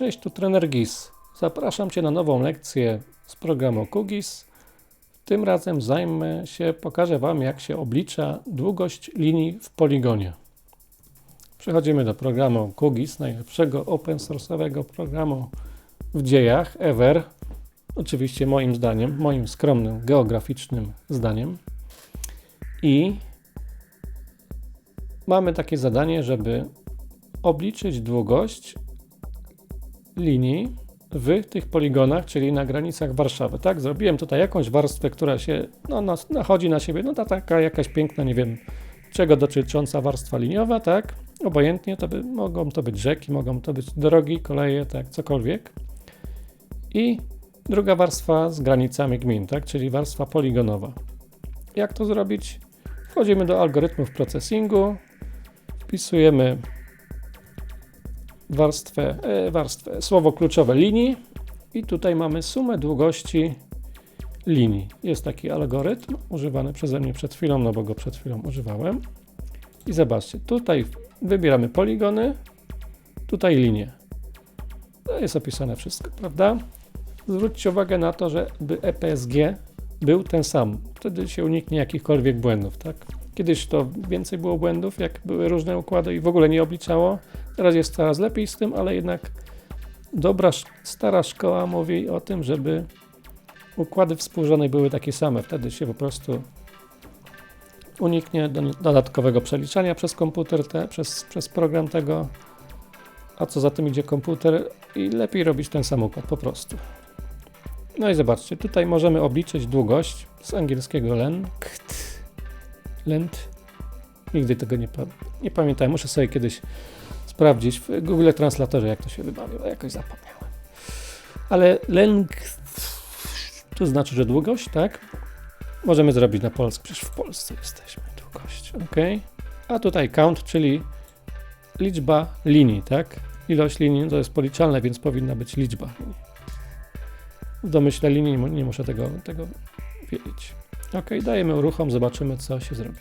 Cześć, tu trener GIS. Zapraszam Cię na nową lekcję z programu QGIS. Tym razem zajmę się, pokażę Wam, jak się oblicza długość linii w poligonie. Przechodzimy do programu QGIS, najlepszego open source'owego programu w dziejach ever. Oczywiście moim zdaniem, moim skromnym geograficznym zdaniem. I mamy takie zadanie, żeby obliczyć długość linii w tych poligonach, czyli na granicach Warszawy. Tak, zrobiłem tutaj jakąś warstwę, która się no, no, nachodzi na siebie, no ta taka jakaś piękna, nie wiem czego dotycząca warstwa liniowa, tak, obojętnie, to by, mogą to być rzeki, mogą to być drogi, koleje, tak, cokolwiek. I druga warstwa z granicami gmin, tak, czyli warstwa poligonowa. Jak to zrobić? Wchodzimy do algorytmów processingu, wpisujemy warstwę, e, warstwę, słowo kluczowe linii i tutaj mamy sumę długości linii. Jest taki algorytm używany przeze mnie przed chwilą, no bo go przed chwilą używałem. I zobaczcie, tutaj wybieramy poligony, tutaj linie. To jest opisane wszystko, prawda? Zwróćcie uwagę na to, że by EPSG był ten sam. Wtedy się uniknie jakichkolwiek błędów, tak? Kiedyś to więcej było błędów, jak były różne układy i w ogóle nie obliczało. Teraz jest coraz lepiej z tym, ale jednak dobra, stara szkoła mówi o tym, żeby układy współrzone były takie same. Wtedy się po prostu uniknie do, dodatkowego przeliczania przez komputer, te, przez, przez program tego, a co za tym idzie komputer i lepiej robić ten sam układ po prostu. No i zobaczcie, tutaj możemy obliczyć długość z angielskiego length. Length. Nigdy tego nie, pa nie pamiętam. Muszę sobie kiedyś sprawdzić w Google Translatorze, jak to się wymawia. Jakoś zapomniałem. Ale length to znaczy, że długość, tak? Możemy zrobić na polsku, przecież w Polsce jesteśmy. Długość, ok? A tutaj count, czyli liczba linii, tak? Ilość linii to jest policzalne, więc powinna być liczba linii. W domyśle linii nie, nie muszę tego, tego wiedzieć. Ok, dajemy uruchom, zobaczymy co się zrobi.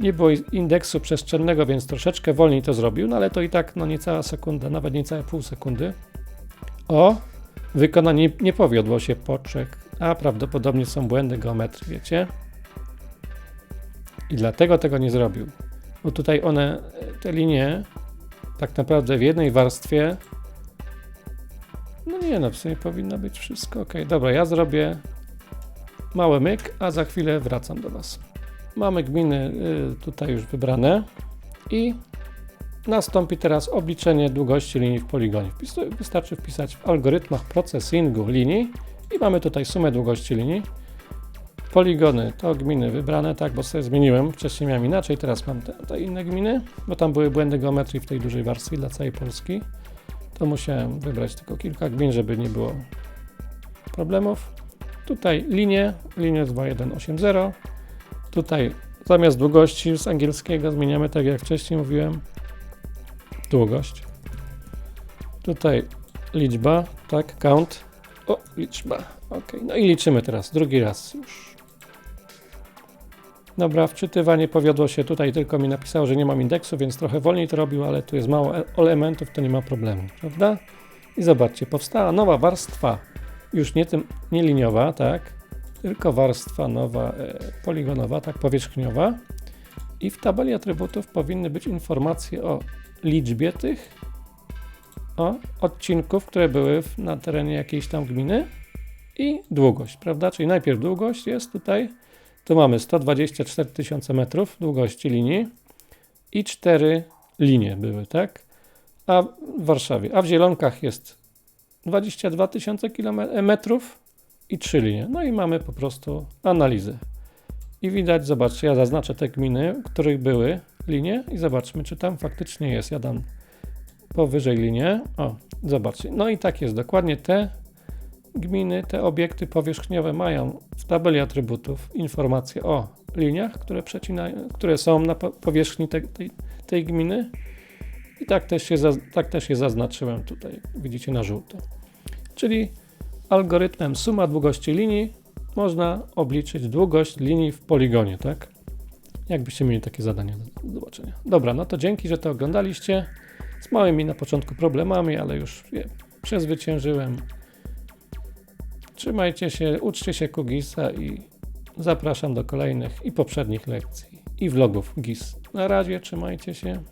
Nie było indeksu przestrzennego, więc troszeczkę wolniej to zrobił, no ale to i tak no niecała sekunda, nawet niecałe pół sekundy. O, wykonanie nie powiodło się, poczek, a prawdopodobnie są błędy geometrii, wiecie? I dlatego tego nie zrobił. Bo tutaj one, te linie, tak naprawdę w jednej warstwie, no nie no, w sumie powinno być wszystko ok. Dobra, ja zrobię mały myk, a za chwilę wracam do Was. Mamy gminy y, tutaj już wybrane i nastąpi teraz obliczenie długości linii w poligonie. Wystarczy wpisać w algorytmach processingu linii i mamy tutaj sumę długości linii. Poligony to gminy wybrane, tak, bo sobie zmieniłem. Wcześniej miałem inaczej, teraz mam te, te inne gminy, bo tam były błędy geometrii w tej dużej warstwie dla całej Polski. To musiałem wybrać tylko kilka gmin, żeby nie było problemów. Tutaj linie, linie 2180. Tutaj zamiast długości z angielskiego zmieniamy, tak jak wcześniej mówiłem, długość. Tutaj liczba, tak, count. O, liczba. Ok, no i liczymy teraz, drugi raz już. Dobra, wczytywanie powiodło się tutaj, tylko mi napisało, że nie mam indeksu, więc trochę wolniej to robił, ale tu jest mało e- elementów, to nie ma problemu, prawda? I zobaczcie, powstała nowa warstwa, już nie, tym, nie liniowa, tak? Tylko warstwa nowa, e, poligonowa, tak, powierzchniowa. I w tabeli atrybutów powinny być informacje o liczbie tych o, odcinków, które były na terenie jakiejś tam gminy i długość, prawda? Czyli najpierw długość jest tutaj, tu mamy 124 tysiące metrów długości linii i cztery linie były, tak? A w Warszawie, a w Zielonkach jest 22 tysiące metrów i trzy linie. No i mamy po prostu analizę. I widać, zobaczcie, ja zaznaczę te gminy, w których były linie i zobaczmy, czy tam faktycznie jest. Ja dam powyżej linię. O, zobaczcie. No i tak jest. Dokładnie te gminy, te obiekty powierzchniowe mają w tabeli atrybutów informacje o liniach, które, przecinają, które są na powierzchni te, tej, tej gminy. I tak też, się, tak też je zaznaczyłem tutaj, widzicie na żółto. Czyli algorytmem suma długości linii można obliczyć długość linii w poligonie, tak? Jakbyście mieli takie zadanie do zobaczenia. Dobra, no to dzięki, że to oglądaliście. z małymi na początku problemami, ale już je przezwyciężyłem. Trzymajcie się, uczcie się Kugisa i zapraszam do kolejnych i poprzednich lekcji i vlogów GIS. Na razie, trzymajcie się.